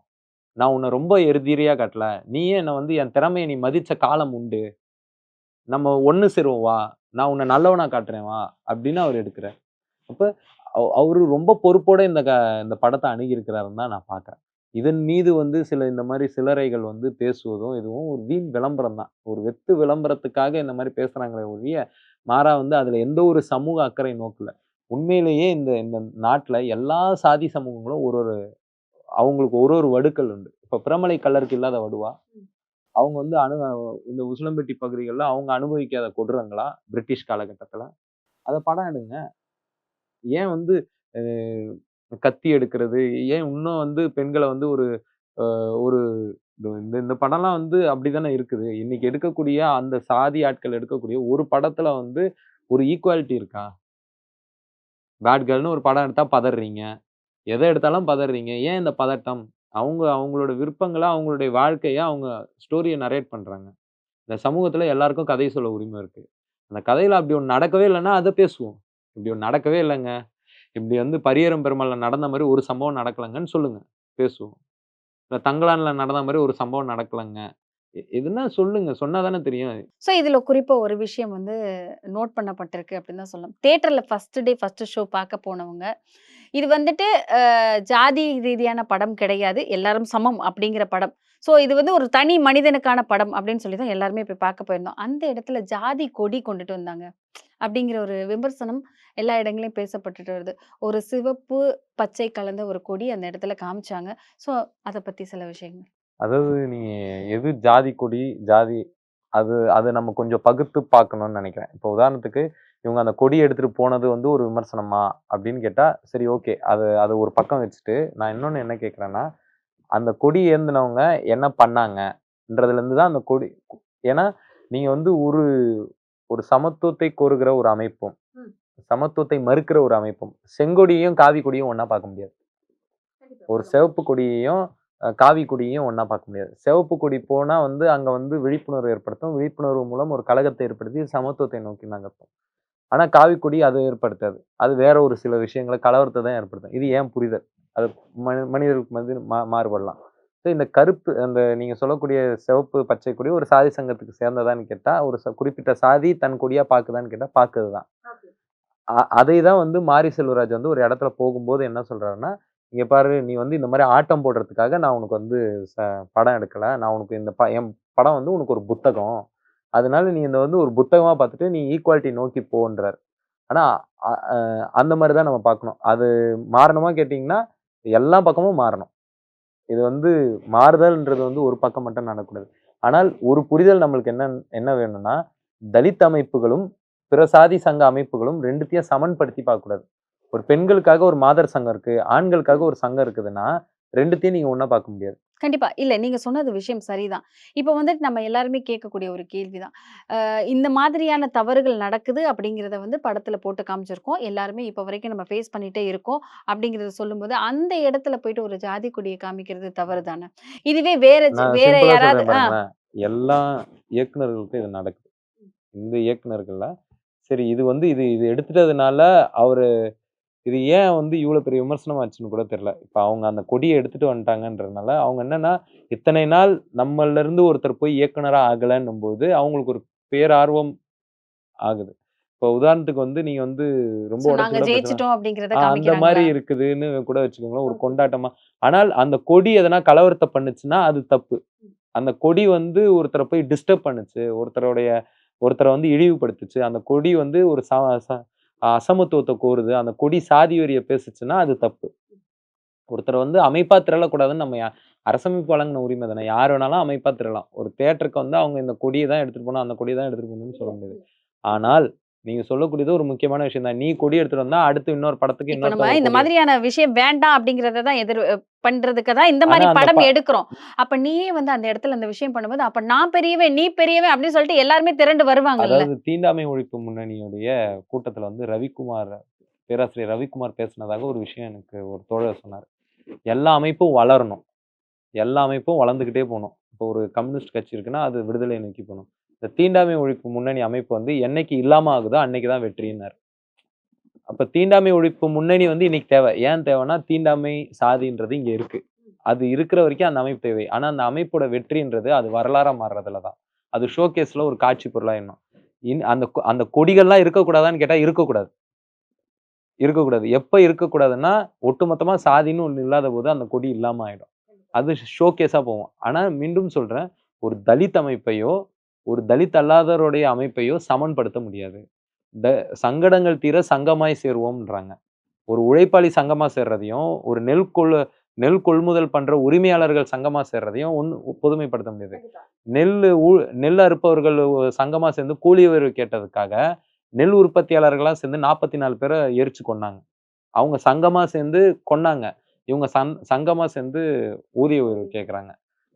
நான் உன்னை ரொம்ப எருதீரியா காட்டல. நீயே என்னை வந்து என் திறமையை நீ மதிச்ச காலம் உண்டு. நம்ம ஒண்ணு சேருவோம் வா. நான் உன்னை நல்லவனா காட்டுறேன் வா அப்படின்னு அவர் எடுக்கிறார். அப்ப அவ- அவரு ரொம்ப பொறுப்போட இந்த க இந்த படத்தை அணுகியிருக்கிறாருன்னு தான் நான் பார்க்குறேன் இதன் மீது வந்து சில இந்த மாதிரி சிலரைகள் வந்து பேசுவதும் இதுவும் ஒரு வீண் விளம்பரம் தான். ஒரு வெத்து விளம்பரத்துக்காக இந்த மாதிரி பேசுறாங்களே ஒழிய மாறா வந்து அதுல எந்த ஒரு சமூக அக்கறை நோக்கல. உண்மையிலேயே இந்த இந்த நாட்டுல எல்லா சாதி சமூகங்களும் ஒரு ஒரு அவங்களுக்கு ஒரு ஒரு வடுக்கள் உண்டு. இப்ப பிரமலை கல்லருக்கு இல்லாத வடுவா? அவங்க வந்து அனு இந்த உசிலம்பட்டி பகுதிகளில் அவங்க அனுபவிக்காத கொடூரங்களா? பிரிட்டிஷ் காலகட்டத்துல? அதை படம் எடுங்க. ஏன் வந்து கத்தி எடுக்கிறது. ஏன் இன்னும் வந்து பெண்களை வந்து ஒரு ஒரு இது- இந்த இந்த படம்லாம் வந்து அப்படிதானே இருக்குது. இன்னைக்கு எடுக்கக்கூடிய அந்த சாதி ஆட்கள் எடுக்கக்கூடிய ஒரு படத்துல வந்து ஒரு ஈக்குவாலிட்டி இருக்கா? பேட் கேர்ள்னு ஒரு படம் எடுத்தா பதறீங்க. எதை எடுத்தாலும் பதறீங்க. ஏன் இந்த பதட்டம்? அவங்க அவங்களோட விருப்பங்களை அவங்களுடைய வாழ்க்கையை அவங்க ஸ்டோரியை நரேட் பண்ணுறாங்க இந்த சமூகத்தில் எல்லாருக்கும் கதை சொல்ல உரிமை இருக்குது அந்த கதையில் அப்படி ஒன்று நடக்கவே இல்லைன்னா அதை பேசுவோம். இப்படி ஒன்று நடக்கவே இல்லைங்க. இப்படி வந்து பரியரம் பெருமாளில் நடந்த மாதிரி ஒரு சம்பவம் நடக்கலைங்கன்னு சொல்லுங்க பேசுவோம். இல்லை தங்களானில் நடந்த மாதிரி ஒரு சம்பவம் நடக்கலைங்க. எ- எதுனா சொல்லுங்க சொன்னா தானே தெரியும். ஸோ இதில் குறிப்பாக ஒரு விஷயம் வந்து நோட் பண்ணப்பட்டிருக்கு அப்படின்னு தான் சொல்லலாம் தேட்டரில் ஃபர்ஸ்ட் டே ஃபர்ஸ்ட் ஷோ பார்க்க போனவங்க இது வந்துட்டு ஜாதி ரீதியான படம் கிடையாது எல்லாரும் சமம் அப்படிங்கிற படம். ஸோ இது வந்து ஒரு தனி மனிதனுக்கான படம் அப்படின்னு சொல்லி தான் எல்லாருமே போய் பார்க்க போயிருந்தோம். அந்த இடத்துல ஜாதி கொடி கொண்டுட்டு வந்தாங்க. அப்படிங்கிற ஒரு விமர்சனம் எல்லா இடங்களையும் பேசப்பட்டுட்டு வருது. ஒரு சிவப்பு பச்சை கலந்த ஒரு கொடி அந்த இடத்துல காமிச்சாங்க. ஸோ அதை பற்றி சில விஷயங்கள். அதாவது நீ எது ஜாதி கொடி ஜாதி அது அது நம்ம கொஞ்சம் பகுத்து பார்க்கணும்னு நினைக்கிறேன். இப்போ உதாரணத்துக்கு இவங்க அந்த கொடி எடுத்துட்டு போனது வந்து ஒரு விமர்சனமா அப்படின்னு கேட்டால் சரி ஓகே அது அது ஒரு பக்கம் வச்சுட்டு நான் இன்னொன்று என்ன கேட்குறேன்னா அந்த கொடி ஏந்தினவங்க என்ன பண்ணாங்கன்றதுல இருந்து தான் அந்த கொடி ஏன்னா நீங்க வந்து ஒரு ஒரு சமத்துவத்தை கோருகிற ஒரு அமைப்பும். சமத்துவத்தை மறுக்கிற ஒரு அமைப்பும் செங்கொடியையும் காவி கொடியும் ஒண்ணா பார்க்க முடியாது. ஒரு சிவப்பு கொடியையும் காவி கொடியையும் ஒண்ணா பார்க்க முடியாது. சிவப்பு கொடி போனா வந்து அங்க வந்து விழிப்புணர்வு ஏற்படுத்தும். விழிப்புணர்வு மூலம் ஒரு கழகத்தை ஏற்படுத்தி சமத்துவத்தை நோக்கி நகர்த்தும். ஆனா காவி கொடி அதை ஏற்படுத்தாது. அது வேற ஒரு சில விஷயங்களை கலவரத்தை தான் ஏற்படுத்தும். இது ஏன் புரிதல்? அது மனி மனிதர்களுக்கு வந்து மா மாறுபடலாம். ஸோ இந்த கருப்பு அந்த நீங்க சொல்லக்கூடிய சிவப்பு பச்சை கொடி ஒரு சாதி சங்கத்துக்கு சேர்ந்ததான்னு கேட்டா ஒரு ச- குறிப்பிட்ட சாதி தன் கொடியா பாக்குதான்னு கேட்டா பாக்குது தான் அதை தான் வந்து மாரி செல்வராஜ் வந்து ஒரு இடத்துல போகும்போது என்ன சொல்றாருன்னா இங்க பாரு நீ வந்து இந்த மாதிரி ஆட்டம் போடுறதுக்காக நான் உனக்கு வந்து ச- படம் எடுக்கல. நான் உனக்கு இந்த ப என் படம் வந்து உனக்கு ஒரு புத்தகம். அதனால நீ இந்த வந்து ஒரு புத்தகமா பார்த்துட்டு நீ ஈக்குவாலிட்டி நோக்கி போன்றார் ஆனா அ- அஹ் அந்த மாதிரி தான் நம்ம பார்க்கணும். அது மாறணுமா கேட்டிங்கன்னா எல்லா பக்கமும் மாறணும். இது வந்து மாறுதல்ன்றது வந்து ஒரு பக்கம் மட்டும் நடக்கூடாது ஆனால் ஒரு புரிதல் நம்மளுக்கு என்ன என்ன வேணும்னா தலித் அமைப்புகளும் பிற சாதி சங்க அமைப்புகளும் ரெண்டுத்தையும் சமன்படுத்தி பார்க்கக்கூடாது. ஒரு பெண்களுக்காக ஒரு மாதர் சங்கம் இருக்கு ஆண்களுக்காக ஒரு சங்கம் இருக்குதுன்னா ரெண்டுத்தையும் நீங்க ஒன்றா பார்க்க முடியாது. கண்டிப்பா. இல்ல நீங்க சொன்னது விஷயம் சரிதான். இப்போ வந்துட்டு நம்ம எல்லாருமே கேட்கக்கூடிய ஒரு கேள்விதான். அஹ் இந்த மாதிரியான தவறுகள் நடக்குது அப்படிங்கிறத வந்து படத்துல போட்டு காமிச்சிருக்கோம். எல்லாருமே இப்போ வரைக்கும் நம்ம ஃபேஸ் பண்ணிட்டே இருக்கோம் அப்படிங்கறத சொல்லும்போது அந்த இடத்துல போயிட்டு ஒரு ஜாதி கொடியை காமிக்கிறது தவறு தானே இதுவே வேற வேற யாராவது எல்லா இயக்குனர்களுக்கும் இது நடக்குது. இந்த இயக்குனர்கள்ல சரி இது வந்து இது இது எடுத்துட்டதுனால அவரு இது ஏன் வந்து இவ்வளவு பெரிய விமர்சனம் ஆச்சுன்னு கூட தெரியல. இப்ப அவங்க அந்த கொடியை எடுத்துட்டு வந்துட்டாங்கன்றதுனால அவங்க என்னன்னா இத்தனை நாள் நம்மள இருந்து ஒருத்தர் போய் இயக்குனரா ஆகலன்னும் போது அவங்களுக்கு ஒரு பேரார்வம் ஆகுது. இப்போ உதாரணத்துக்கு வந்து நீங்க வந்து ரொம்ப அந்த மாதிரி இருக்குதுன்னு கூட வச்சுக்கோங்களேன் ஒரு கொண்டாட்டமா. ஆனால் அந்த கொடி எதனா கலவரத்தை பண்ணுச்சுன்னா அது தப்பு. அந்த கொடி வந்து ஒருத்தரை போய் டிஸ்டர்ப் பண்ணுச்சு ஒருத்தருடைய ஒருத்தரை வந்து இழிவுபடுத்துச்சு அந்த கொடி வந்து ஒரு ச- அசமத்துவத்தை கோருது. அந்த கொடி சாதி வரியை பேசுச்சுன்னா அது தப்பு. ஒருத்தரை வந்து அமைப்பா திரளக்கூடாதுன்னு நம்ம அரசமைப்பு வழங்கின உரிமை தானே. யார் வேணாலும் அமைப்பா திரளலாம். ஒரு தேட்டருக்கு வந்து அவங்க இந்த கொடியை தான் எடுத்துட்டு போகணும் அந்த கொடியை தான் எடுத்துட்டு போகணும்னு சொல்ல முடியாது. ஆனால் நீங்க சொல்லக்கூடியது ஒரு முக்கியமான விஷயம் தான் நீ கொடி எடுத்துட்டு வந்தா அடுத்து இன்னொரு படத்துக்கு இன்னொருத்தவங்க இந்த மாதிரியான விஷயம் வேண்டாம் அப்படிங்கறத தான் எதிர் பண்றதுக்கு தான் இந்த மாதிரி படம் எடுக்கிறோம். அப்ப நீயே வந்து அந்த இடத்துல அந்த விஷயம் பண்ணும்போது அப்ப நான் பெரியவன் நீ பெரியவன் அப்படின்னு சொல்லிட்டு எல்லாருமே திரண்டு வருவாங்கல்ல. அதாவது தீண்டாமை ஒழிப்பு முன்னணியுடைய கூட்டத்துல வந்து ரவிக்குமார் பேராசிரியர் ரவிக்குமார் பேசினதாக ஒரு விஷயம் எனக்கு ஒரு தோழர் சொன்னார். எல்லா அமைப்பும் வளரணும். எல்லா அமைப்பும் வளர்ந்துக்கிட்டே போகணும். இப்போ ஒரு கம்யூனிஸ்ட் கட்சி இருக்குன்னா அது விடுதலை நோக்கி போகணும். இந்த தீண்டாமை ஒழிப்பு முன்னணி அமைப்பு வந்து என்னைக்கு இல்லாம ஆகுதோ அன்னைக்கு தான் வெற்றினார் அப்ப தீண்டாமை ஒழிப்பு முன்னணி வந்து இன்னைக்கு தேவை. ஏன் தேவைன்னா தீண்டாமை சாதின்றது இங்க இருக்கு. அது இருக்கிற வரைக்கும் அந்த அமைப்பு தேவை. ஆனா அந்த அமைப்போட வெற்றின்றது அது வரலாறா மாறுறதுல தான். அது ஷோகேஸ்ல ஒரு காட்சி பொருளா இன்னும் இன் அந்த அந்த கொடிகள்லாம் இருக்கக்கூடாதான்னு கேட்டா இருக்கக்கூடாது. இருக்கக்கூடாது. எப்ப இருக்கக்கூடாதுன்னா ஒட்டுமொத்தமா சாதின்னு ஒன்று இல்லாத போது அந்த கொடி இல்லாம ஆயிடும். அது ஷோகேஸாக போகும். ஆனா மீண்டும் சொல்றேன் ஒரு தலித் அமைப்பையோ ஒரு தலித் அல்லாதவருடைய அமைப்பையோ சமன்படுத்த முடியாது. த சங்கடங்கள் தீர சங்கமாய் சேருவோம்ன்றாங்க. ஒரு உழைப்பாளி சங்கமா சேர்றதையும் ஒரு நெல் கொள் நெல் கொள்முதல் பண்ற உரிமையாளர்கள் சங்கமா சேர்றதையும் ஒன்று பொதுமைப்படுத்த முடியாது. நெல் ஊ நெல் அறுப்பவர்கள் ஒ- சங்கமா சேர்ந்து கூலி உயர்வு கேட்டதுக்காக நெல் உற்பத்தியாளர்களா சேர்ந்து நாற்பத்தி நாலு பேரை எரிச்சு கொன்னாங்க. அவங்க சங்கமா சேர்ந்து கொன்னாங்க. இவங்க சங் சங்கமா சேர்ந்து ஊதிய உயர்வு கேட்குறாங்க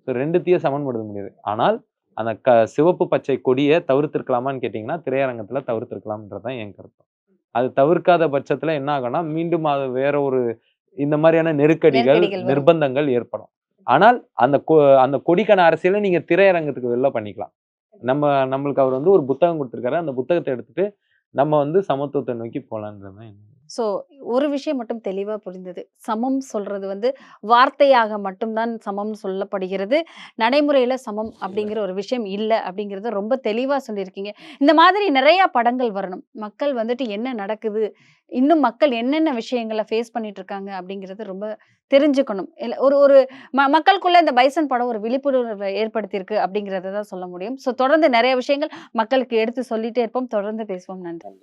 ஸோ ரெண்டுத்தையும் சமன்படுத்த முடியாது. ஆனால் அந்த க சிவப்பு பச்சை கொடியை தவிர்த்திருக்கலாமான்னு கேட்டிங்கன்னா திரையரங்கத்துல தவிர்த்திருக்கலாம்ன்றது தான் என் கருத்து. அது தவிர்க்காத பட்சத்துல என்ன ஆகும்னா மீண்டும் அது வேற ஒரு இந்த மாதிரியான நெருக்கடிகள். நிர்பந்தங்கள் ஏற்படும். ஆனால் அந்த கொ- அந்த கொடிக்கான அரசியலை நீங்க திரையரங்கத்துக்கு வெளில பண்ணிக்கலாம். நம்ம நம்மளுக்கு அவர் வந்து ஒரு புத்தகம் கொடுத்துருக்காரு. அந்த புத்தகத்தை எடுத்துட்டு நம்ம வந்து சமத்துவத்தை நோக்கி போலான்றது தான் ஸோ ஒரு விஷயம் மட்டும் தெளிவா புரிந்தது. சமம் சொல்றது வந்து வார்த்தையாக மட்டும்தான் சமம் சொல்லப்படுகிறது. நடைமுறையில சமம் அப்படிங்கிற ஒரு விஷயம் இல்லை அப்படிங்கிறத ரொம்ப தெளிவா சொல்லியிருக்கீங்க. இந்த மாதிரி நிறைய படங்கள் வரணும். மக்கள் வந்துட்டு என்ன நடக்குது? இன்னும் மக்கள் என்னென்ன விஷயங்களை ஃபேஸ் பண்ணிட்டு இருக்காங்க அப்படிங்கிறது ரொம்ப தெரிஞ்சுக்கணும். இல்ல ஒரு ஒரு ம மக்களுக்குள்ள இந்த பைசன் படம் ஒரு விழிப்புணர்வை ஏற்படுத்தியிருக்கு அப்படிங்கிறத தான் சொல்ல முடியும். ஸோ தொடர்ந்து நிறைய விஷயங்கள் மக்களுக்கு எடுத்து சொல்லிட்டே இருப்போம். தொடர்ந்து பேசுவோம். நன்றி.